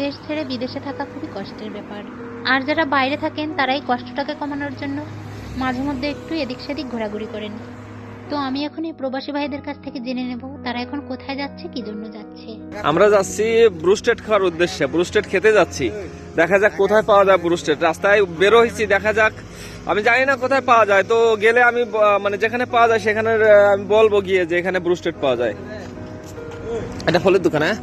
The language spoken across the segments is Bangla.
দেশ ছেড়ে বিদেশে থাকা খুবই কষ্টের ব্যাপার। আর যারা বাইরে থাকেন তারাই কষ্টটাকে কমানোর জন্য মাঝে মধ্যে একটু এদিক সেদিক ঘোরাঘুরি করেন। তো আমি এখন এই প্রবাসী ভাইদের কাছ থেকে জেনে নেব তারা এখন কোথায় যাচ্ছে কি জন্য যাচ্ছে। আমরা যাচ্ছি ব্রুস্টেড খাওয়ার উদ্দেশ্যে ব্রুস্টেড খেতে যাচ্ছি। দেখা যাক কোথায় পাওয়া যায় ব্রুস্টেড। রাস্তায় বের হয়েছি দেখা যাক। আমি জানি না কোথায় পাওয়া যায় তো গেলে আমি মানে যেখানে পাওয়া যায় সেখানে আমি বলব গিয়ে যে এখানে ব্রুস্টেড পাওয়া যায়। এটা ফলের দোকান হ্যাঁ?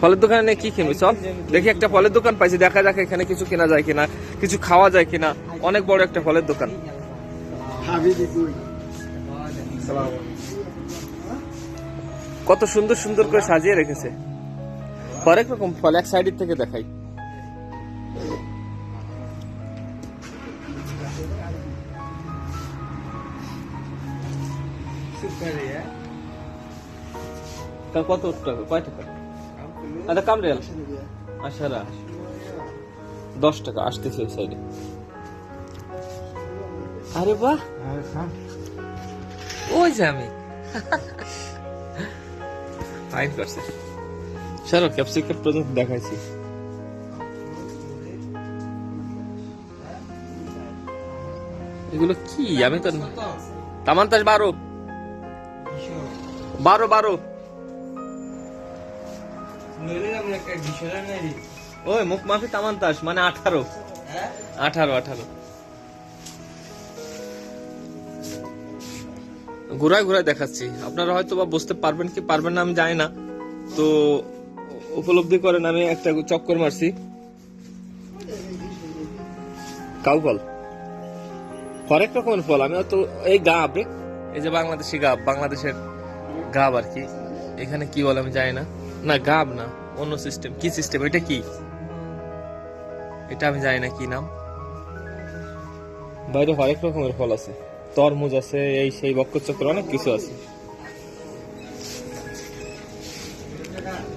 ফলের দোকানে কি কিনবি? চল, দেখি একটা ফলের দোকান পাইছি, দেখা যাক এখানে কিছু কেনা যায় কিনা, কিছু খাওয়া যায় কিনা। অনেক বড় একটা ফলের দোকান। কত সুন্দর সুন্দর করে সাজিয়ে রেখেছে। হরেক রকম ফল এক সাইডের থেকে দেখাই। কত টাকা? কয় টাকা? আচ্ছা কাম রেল আশারা। দশ টাকা, আসতেছে ওই সাইডে আরে বাহ! ওই যে আমি। ফাইন করছে। চলো ক্যাপসিকাম পর্যন্ত দেখাইছি। এগুলো কি? আমি তো তামান্তাস বারো। বারো বারো। ওই মুখ মাফি তামান্তাস মানে আঠারো। আঠারো আঠারো। ঘুরায় ঘুরায় দেখাচ্ছি। আপনারা হয়তো বা বুঝতে পারবেন কি পারবেন না আমি জানি না। তো উপলব্ধি করেন আমি একটা চক্কর মারছি। কাউ ফল? হরেক রকমের ফল আমি তো এই গাব রে। এই যে বাংলাদেশি গাব বাংলাদেশের গাব আর কি। এখানে কি বলে আমি জানি না। না, গাব না, অন্য সিস্টেম কি সিস্টেম এটা কি? এটা আমি জানি না কি নাম। বাইরে হরেক রকমের ফল আছে। তরমুজ আছে, এই সেই বক্কর চক্র অনেক কিছু আছে।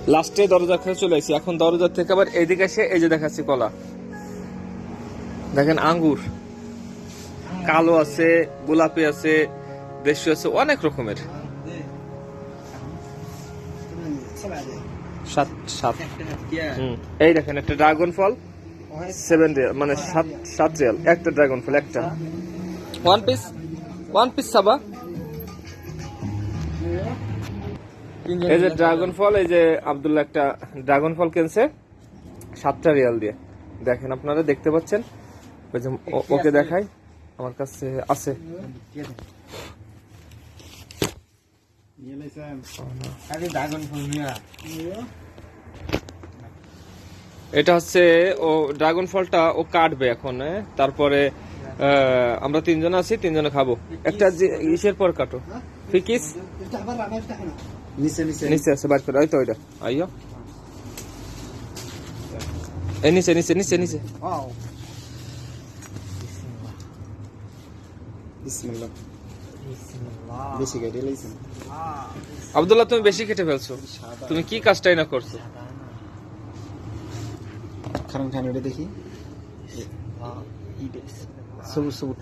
লাস্টে দরজা খুলে চলে আসি। এখন দরজা থেকে আবার এইদিকে এসে এই যে দেখাচ্ছি কলা। দেখেন আঙ্গুর। কালো আছে, গোলাপি আছে, দেশি আছে, অনেক রকমের। সাত সাত। এই দেখেন একটা ড্রাগন ফল সেভেন রিয়াল মানে সাত সাত রিয়াল একটা ড্রাগন ফল একটা। ওয়ান পিস ওয়ান পিস সাবা। এই যে ড্রাগন ফল এই যে আব্দুল্লাহ একটা ড্রাগন ফল কিনছে সাতটা রিয়াল দিয়ে। দেখেন আপনারা দেখতে পাচ্ছেন? ওই যে ও- ওকে দেখাই। আমার কাছে আছে। এটা হচ্ছে ও ড্রাগন ফলটা ও কাটবে এখন হ্যাঁ? তারপরে আমরা তিনজন আছি তিনজনে খাব। একটা যে ইসের পর কাটো। ফিকিস? নিচে আছে বাইর করে ওই তো ওইটা। আইয়ো। এ নিচে নিচে নিচে নিচে। বিসমিল্লাহ। বেশি লাইছেন আব্দুল্লাহ তুমি বেশি খেটে ফেলছো। তুমি কি কাজটাই না করছ? খারাপ খান এটা দেখি। সবুজ সবুজ।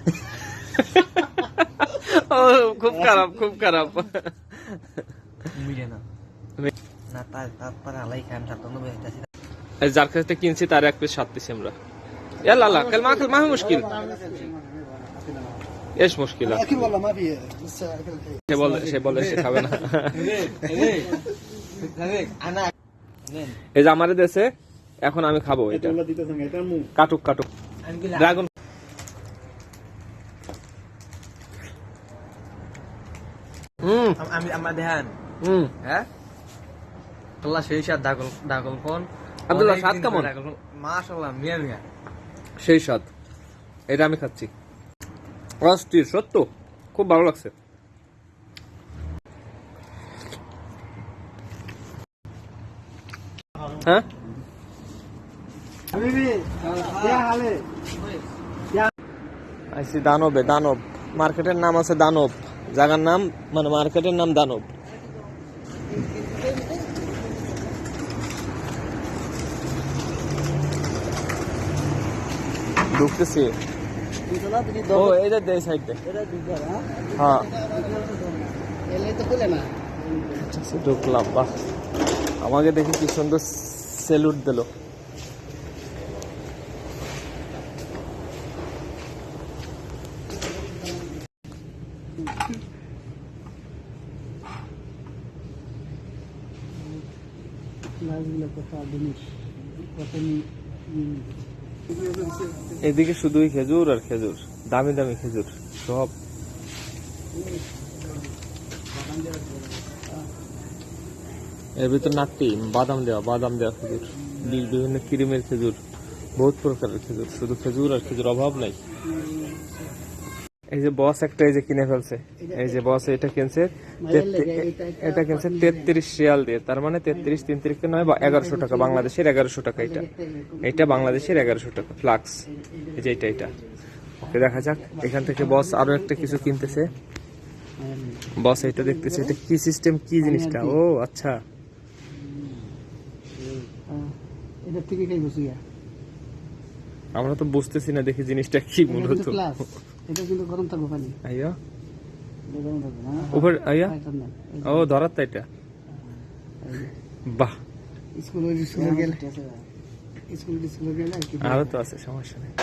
খুব খারাপ খুব খারাপ। যার কাছ থেকে কিনছি তার এক পিস সাত পিস আমরা লালা কাল মা কাল মুশকিল। ايش مشكلة؟ اكيد والله ما في لسه সে বলে সে বলে সে খাবে না আনা এই যে আমারে দেশে এখন আমি খাবো এটা والله ديته ثانيه এটা মু কাটুক কাটুক আনবিলা ড্রাগন হুম আমি আমার দেহান হুম হ্যাঁ আল্লাহ সেই সাত দাগল দাগল কোন আব্দুল্লাহ, স্বাদ কেমন? মাশাআল্লাহ মিয়া মিয়া সেই স্বাদ এটা আমি খাচ্ছি অস্থির সত্য খুব ভালো লাগছে। হ্যাঁ? আইসি দানবে, দানব। মার্কেটের নাম আছে দানব। জায়গার নাম মানে মার্কেটের নাম দানব। ঢুকতেছি। ও এই যে এই সাইডে হ্যাঁ? আচ্ছা, ঢুকলাম বাহ। আমাকে দেখে কি সুন্দর স্যালুট দিল। কত আধুনিক কত এদিকে শুধুই খেজুর আর খেজুর, দামি দামি খেজুর, সব। এর ভিতর নাট্টি, বাদাম দেওয়া বাদাম দেওয়া খেজুর। বিভিন্ন ক্রিমের খেজুর, বহুত প্রকারের খেজুর, শুধু খেজুর আর খেজুর অভাব নাই। এই যে বস একটা এই যে কিনে ফেলছে। এই যে বস এটা কিনছে এটা কিনছে তেত্রিশ রিয়াল দিয়ে। তার মানে তেত্রিশ তিন তিরিশকে নয় বা এগারোশো টাকা বাংলাদেশের এগারোশো টাকা এটা। এটা বাংলাদেশের এগারোশো টাকা ফ্লাক্স। এই যে এটা এটা। ওকে দেখা যাক। এখান থেকে বস আরও একটা কিছু কিনতেছে। বস এটা দেখতেছে এটা কি সিস্টেম কি জিনিসটা? ও আচ্ছা। আমরা তো বুঝতেছি না দেখি জিনিসটা কি মূলত। এটা কিন্তু গরম থাকবে পানি। আইয়া। গরম থাকবে না। উপর আইয়া। ও ধরার তো এটা। বাহ। স্কুলে স্কুলে গেলে। স্কুলে স্কুলে গেলে আরও তো আছে সমস্যা নেই।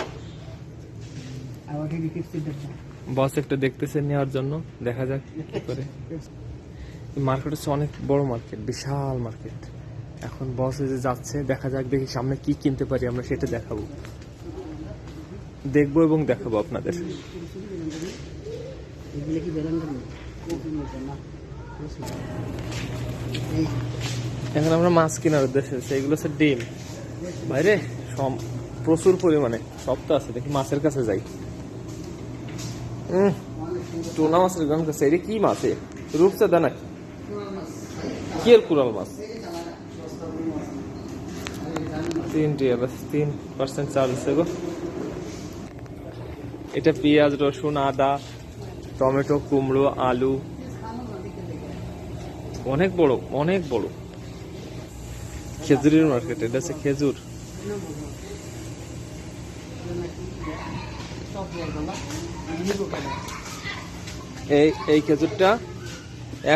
আবার কি কিস্তি দেখো বস একটু দেখতেছে নেওয়ার জন্য দেখা যাক কি করে। মার্কেট হচ্ছে অনেক বড় মার্কেট বিশাল মার্কেট। এখন বস যে যাচ্ছে দেখা যাক দেখি সামনে কি কিনতে পারি আমরা সেটা দেখাবো। দেখব এবং দেখাবো আপনাদের। এখন আমরা মাছ কেনার উদ্দেশ্যে। এগুলো হচ্ছে ডিম। বাইরে প্রচুর পরিমাণে। সব তো আছে দেখি মাছের কাছে যাই। উম, টুনা মাছের গান কাছে। এটা কি মাছে? রূপচাঁদা নাকি? কি এর কুড়াল মাছ? তিন টিয়া তিন পার্সেন্ট চার্জ আছে গো। এটা পেঁয়াজ, রসুন, আদা, টমেটো, কুমড়ো, আলু। অনেক বড় অনেক বড়। খেজুরের মার্কেট এটা হচ্ছে খেজুর। এই এই খেজুরটা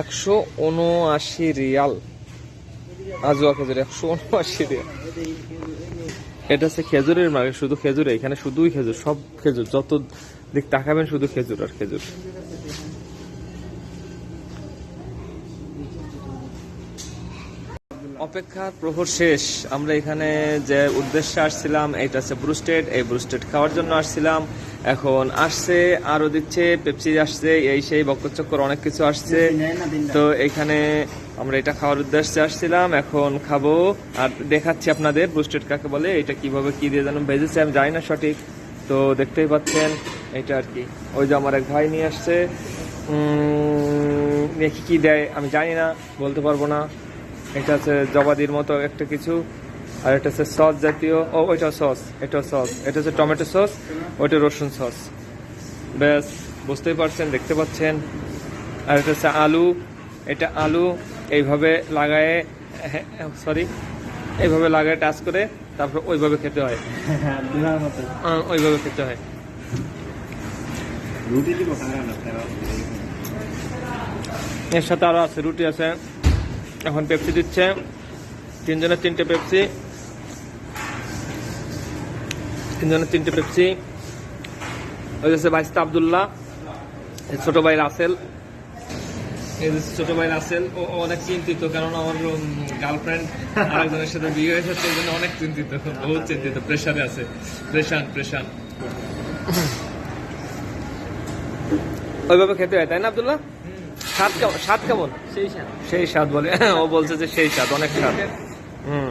একশো উনআশি রিয়াল। আজুয়া খেজুর, একশো উনআশি রিয়াল। এটা হচ্ছে খেজুরের মার্কেট, শুধু খেজুর, এখানে শুধুই খেজুর, সব খেজুর, যত দিক তাকাবেন শুধু খেজুর আর খেজুর। অপেক্ষার প্রহর শেষ, আমরা এখানে যে উদ্দেশ্যে আসছিলাম, এটা হচ্ছে ব্রুস্টেড, এই ব্রুস্টেড খাওয়ার জন্য আসছিলাম। এখন আসছে আরও দিচ্ছে পেপসি আসছে এই সেই বক্কচক্কর অনেক কিছু আসছে। তো এখানে আমরা এটা খাওয়ার উদ্দেশ্যে আসছিলাম এখন খাব। আর দেখাচ্ছি আপনাদের ব্রুস্টেড কাকে বলে এটা কীভাবে কি দিয়ে যেন ভেজেছে আমি জানি না সঠিক। তো দেখতেই পাচ্ছেন এটা আর কি। ওই যে আমার এক ভাই নিয়ে আসছে। উম, দেখি কি দেয় আমি জানি না বলতে পারব না। এটা হচ্ছে জবাদির মতো একটা কিছু। আর এটা হচ্ছে সস জাতীয় ও ওইটা সস এটা সস। এটা হচ্ছে টমেটো সস ওইটা রসুন সস। ব্যাস বুঝতেই পারছেন দেখতে পাচ্ছেন? আর এটা হচ্ছে আলু এটা আলু এইভাবে লাগায়ে সরি এইভাবে লাগায় টাচ করে তারপর ওইভাবে খেতে হয়। আহ, ওইভাবে খেতে হয়। এর সাথে আরও আছে রুটি আছে। এখন পেপসি দিচ্ছে। তিনজনের তিনটে পেপসি তিনজনের তিনটে পেপসি। ওই হচ্ছে বাইস্তা আবদুল্লাহ এই ছোট ভাই রাসেল। ছোট ভাই রাসেল ও অনেক চিন্তিত কারণ আমার গার্লফ্রেন্ড আরেকজনের সাথে বিয়ে হয়েছে সেই জন্য অনেক চিন্তিত বহুত চিন্তিত প্রেশারে আছে। প্রেশান প্রেশান ওইভাবে খেতে হয় তাই না আবদুল্লাহ? স্বাদ কেমন স্বাদ কেমন? সেই সাথে সেই স্বাদ বলে ও বলছে যে সেই স্বাদ অনেক স্বাদ। হুম।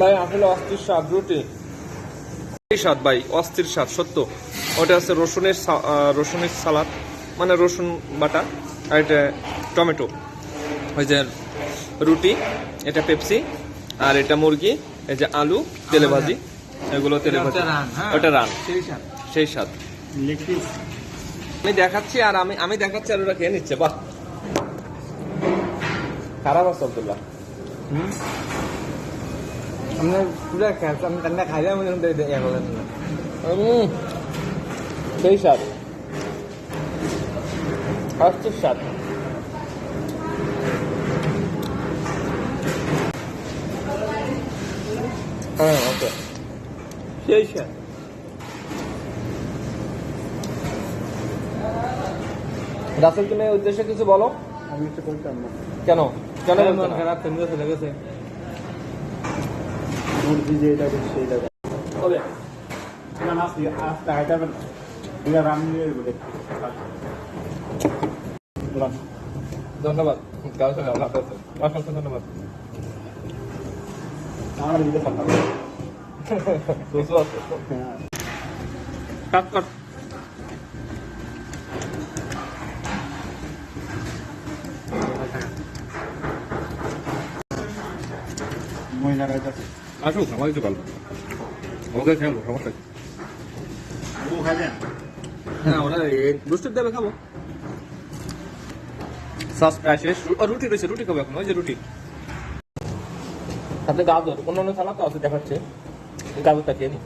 ভাই আসলে অস্থির স্বাদ রুটি। সেই স্বাদ ভাই অস্থির স্বাদ সত্য। ওটা হচ্ছে রসুনের রসুনের সালাদ মানে রসুন বাটা আর এটা টমেটো। ওই যে রুটি এটা পেপসি আর এটা মুরগি এই যে আলু তেলে ভাজি এগুলো তেলে ভাজি ওটা রান, হ্যাঁ। ওটা রান। সেই স্বাদ। আমি দেখাচ্ছি আর আমি আমি দেখাচ্ছি আর ওরা খেয়ে নিচ্ছে বাহ। খারাপ আছে আব্দুল্লাহ। আমরা সেই স্বাদ অষ্টের স্বাদ হ্যাঁ ওকে সেই স্বাদ রাসেল তুমি উদ্দেশ্যে কিছু বলো? আমি কিছু কেন? কেন খারাপ সন্দেহ লেগেছে মুরগি যে এটা করছে এটা না আস্তে আস্তে হাইটাবেন নিয়ে বলে ধন্যবাদ। অসংখ্য ধন্যবাদ। আমার দিকে কাট কাট যাচ্ছে। আসুক আমার কিছু ভালো আমাকে খেয়াল সমস্যা হ্যাঁ ওরা দেবে খাব। সস প্রায় শেষ। রুটি রয়েছে রুটি খাব এখন ওই যে রুটি। সাথে গাজর অন্য অন্য সালাদ তো আছে দেখাচ্ছে। গাজরটা খেয়ে নি।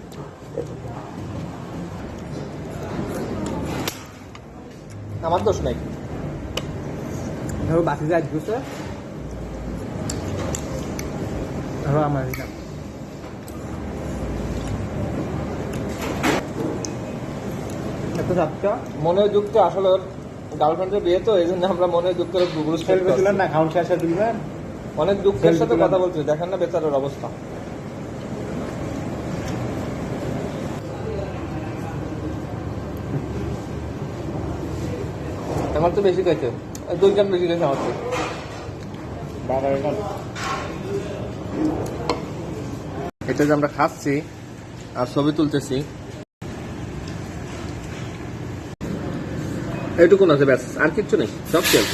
আমার দোষ নাই। ধরো বাসি যায় বুঝছে ধরো আমার এত সাতটা মনে যুক্ত আসলে গার্লফ্রেন্ডের বিয়ে তো এই জন্য আমরা মনে যুক্ত খেলবে দিলেন না? খাউন শেষে দিবেন? অনেক দুঃখের সাথে কথা। বলছে দেখেন না বেচারের অবস্থা। আমার তো বেশি খাইছে দুইজন বেশি খাইছে আমার এটা এটা যে আমরা খাচ্ছি আর ছবি তুলতেছি এইটুকুন আছে ব্যাস। আর কিচ্ছু নেই সব শেষ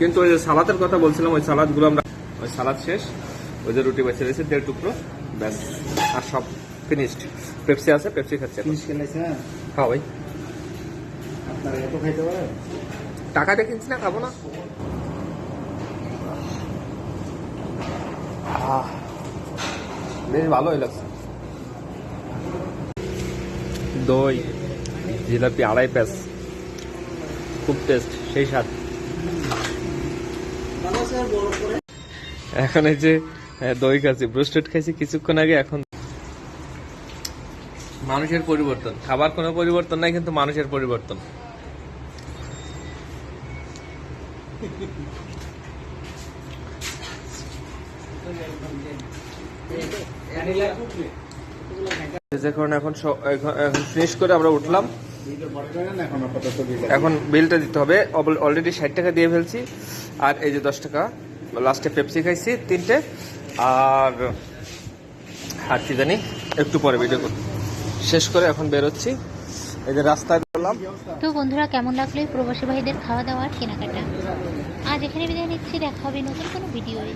কিন্তু ওই যে সালাদের কথা বলছিলাম ওই সালাদগুলো আমরা ওই সালাদ শেষ ওই যে রুটি বেঁচে রয়েছে দেড় টুকরো ব্যাস। আর সব ফিনিশড পেপসি আছে পেপসি খাচ্ছে হ্যাঁ ভাই আপনারা এত খাইতে পারে টাকাটা কিনছি না খাব না। বেশ ভালোই লাগছে। দই জিলাপি আড়াই প্যাস। খুব টেস্ট সেই স্বাদ। এখন এই যে দই খাচ্ছি ব্রোস্টেড খাইছি কিছুক্ষণ আগে, এখন মানুষের পরিবর্তন। খাবার কোনো পরিবর্তন নাই, কিন্তু মানুষের পরিবর্তন। এখন ফিনিশ করে আমরা উঠলাম। এখন বিলটা দিতে হবে। অলরেডি ষাট টাকা দিয়ে ফেলছি। আর এই যে দশ টাকা লাস্টে পেপসি খাইছি, তিনটে। আর আর কি জানি, একটু পরে ভিডিও শেষ করে এখন বেরোচ্ছি। এই যে রাস্তায় বেরোলাম তো বন্ধুরা, কেমন লাগল প্রবাসী ভাইদের খাওয়া দাওয়ার কেনাকাটা? আজ এখানে বিদায় নিচ্ছি, দেখা হবে নতুন কোনো ভিডিওয়ে